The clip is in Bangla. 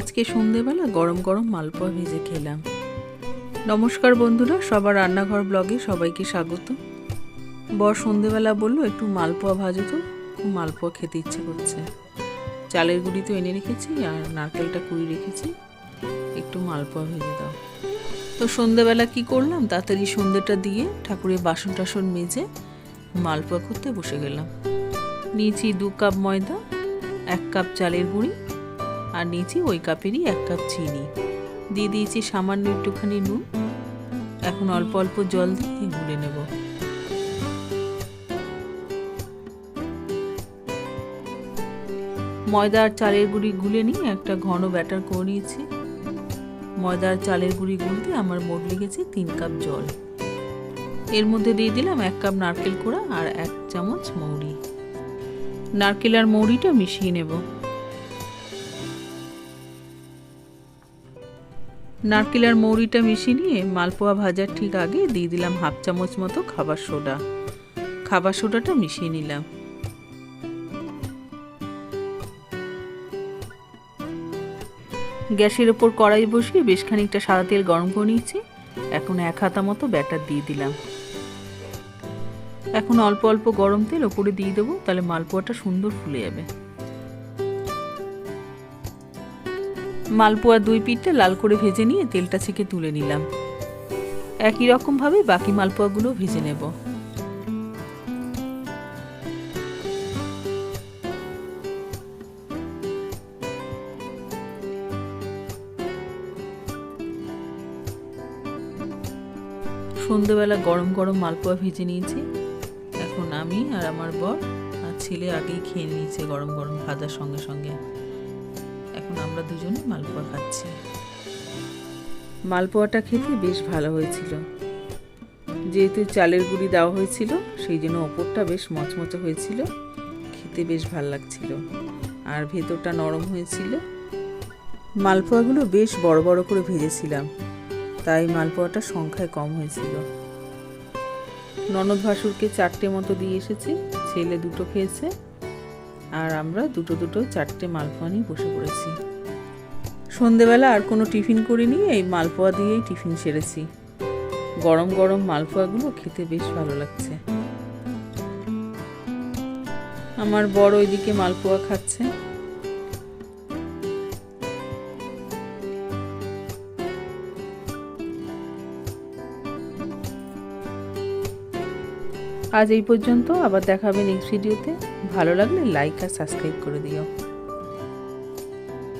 আজকে সন্ধেবেলা গরম গরম মালপোয়া ভেজে খেলাম। নমস্কার বন্ধুরা, সবার রান্নাঘর ব্লগে সবাইকে স্বাগত। বর সন্ধেবেলা বলল, একটু মালপোয়া ভাজো তো, খুব মালপোয়া খেতে ইচ্ছে করছে। চালের গুঁড়ি তো এনে রেখেছি আর নারকেলটা কুড়ি রেখেছি। একটু মালপোয়া ভেজে দাও। তো সন্ধেবেলা কি করলাম, তাড়াতাড়ি সন্ধেটা দিয়ে ঠাকুরের বাসন টাসন মেজে মালপোয়া করতে বসে গেলাম। নিয়েছি দু কাপ ময়দা, এক কাপ চালের গুঁড়ি আর নিয়েছি ওই কাপেরই এক কাপ চিনি। দিয়ে দিয়েছি সামান্য একটুখানি নুন। এখন অল্প অল্প জল দিয়ে গুলে নেব। ময়দা আর চালের গুঁড়ি গুলে নিয়ে একটা ঘন ব্যাটার করে নিয়েছি। ময়দা আর চালের গুঁড়ি গুলতে আমার মোট লেগেছে তিন কাপ জল। এর মধ্যে দিয়ে দিলাম এক কাপ নারকেল কোড়া আর এক চামচ মৌরি। নারকেল আর মৌরিটা মিশিয়ে নেব। নারকেল আর মৌরিটা মিশিয়ে নিয়ে মালপোয়া ভাজার ঠিক আগে দিয়ে দিলাম হাফ চামচ মতো খাবার সোডা। খাবার সোডাটা মিশিয়ে নিলাম। গ্যাসের ওপর কড়াই বসিয়ে বেশ খানিকটা সাদা তেল গরম করে নিয়েছি। এখন এক হাতা মতো ব্যাটার দিয়ে দিলাম। এখন অল্প অল্প গরম তেল ওপরে দিয়ে দেবো, তাহলে মালপোয়াটা সুন্দর ফুলে যাবে। মালপোয়া দুই পিঠটা লাল করে ভেজে নিয়ে তেলটা ছেঁকে তুলে নিলাম। একই রকমভাবে বাকি মালপোয়াগুলো ভেজে নেব। সন্ধেবেলা গরম গরম মালপোয়া ভেজে নিয়েছি। এখন আমি আর আমার বর আর ছেলে আগেই খেয়ে নিয়েছে গরম গরম ভাজার সঙ্গে সঙ্গে। এখন আমরা দুজনে মালপোয়া খাচ্ছি। মালপোয়াটা খেতে বেশ ভালো হয়েছিল। যেহেতু চালের গুঁড়ি দেওয়া হয়েছিল, সেই জন্য ওপরটা বেশ মচমচে হয়েছিল। খেতে বেশ ভালো লাগছিল। আর ভেতরটা নরম হয়েছিল। মালপোয়াগুলো বেশ বড় বড় করে ভেজেছিলাম। তাই মালপোয়াটা সংখ্যায় কম হয়েছিল। ননদ ভাসুরকে চারটে মতো দিয়ে এসেছি। ছেলে দুটো খেয়েছে। আর আমরা দুটো দুটো চারটে মালপোয়া নিয়ে বসে পড়েছি। সন্ধেবেলা আর কোনো টিফিন করিনি, এই মালপোয়া দিয়েই টিফিন সেরেছি। গরম গরম মালপোয়াগুলো খেতে বেশ ভালো লাগছে। আমার বড় ওইদিকে মালপোয়া খাচ্ছে। আজ এই পর্যন্ত আবার দেখাবে নেক্সট ভিডিওতে ভালো লাগলে লাইক আর সাবস্ক্রাইব করে দিও।